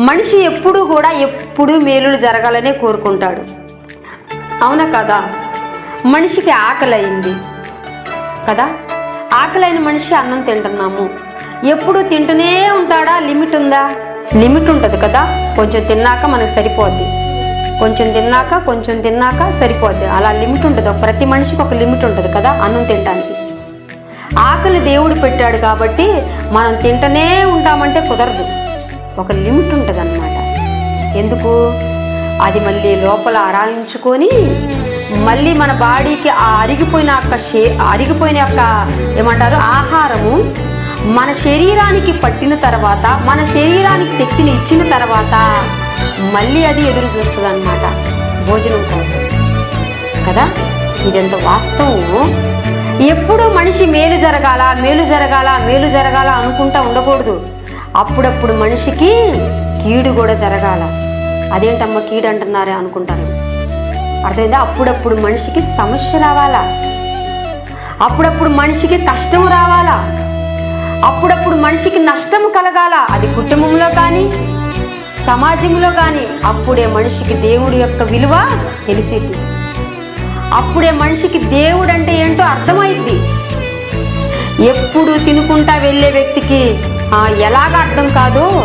మనిషి ఎప్పుడూ కూడా ఎప్పుడూ మేలులు జరగాలనే కోరుకుంటాడు. అవునా కదా? మనిషికి ఆకలి అయింది కదా? ఆకలైన మనిషి అన్నం తింటున్నాము. ఎప్పుడు తింటూనే ఉంటాడా? లిమిట్ ఉందా? లిమిట్ ఉంటుంది కదా? కొంచెం తిన్నాక మనకు సరిపోద్ది. కొంచెం తిన్నాక కొంచెం తిన్నాక సరిపోద్ది. అలా లిమిట్ ఉంటుంది. ప్రతి మనిషికి ఒక లిమిట్ ఉంటుంది కదా అన్నం తినడానికి ఆకలి దేవుడు పెట్టాడు కాబట్టి మనం తింటనే ఉంటామంటే కుదరదు. ఒక లిమిట్ ఉంటుంది అన్నమాట ఎందుకు? అది మళ్ళీ లోపల అరాయించుకొని మళ్ళీ మన బాడీకి ఆ అరిగిపోయిన యొక్క షే అరిగిపోయిన యొక్క ఏమంటారు ఆహారము మన శరీరానికి పట్టిన తర్వాత మన శరీరానికి శక్తిని ఇచ్చిన తర్వాత మళ్ళీ అది ఎదురు చూస్తుంది అనమాట భోజనం కోసం. కదా? ఇదంత వాస్తవం ఎప్పుడు మనిషి మేలు జరగాల మేలు జరగాల మేలు జరగాల అనుకుంటా ఉండకూడదు. అప్పుడప్పుడు మనిషికి కీడు కూడా జరగాల. అదేంటమ్మా కీడు అంటున్నారే అనుకుంటారు. అర్థమైందా? అప్పుడప్పుడు మనిషికి సమస్య రావాలా. అప్పుడప్పుడు మనిషికి కష్టం రావాలా. అప్పుడప్పుడు మనిషికి నష్టం కలగాల. అది కుటుంబంలో కానీ సమాజంలో కానీ అప్పుడే మనిషికి దేవుడి యొక్క విలువ తెలిసింది. అప్పుడే మనిషికి దేవుడు అంటే ఏంటో అర్థమైద్ది. ఎప్పుడు తినుకుంటా వెళ్ళే వ్యక్తికి ఎలాగ అర్థం కాదు?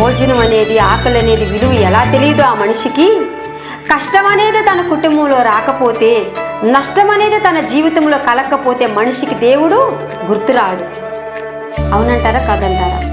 భోజనం అనేది ఆకలి అనేది విలువ ఎలా తెలియదు ఆ మనిషికి? కష్టం అనేది తన కుటుంబంలో రాకపోతే నష్టం అనేది తన జీవితంలో కలగకపోతే మనిషికి దేవుడు గుర్తురాడు. అవునంటారా కాదంటారా?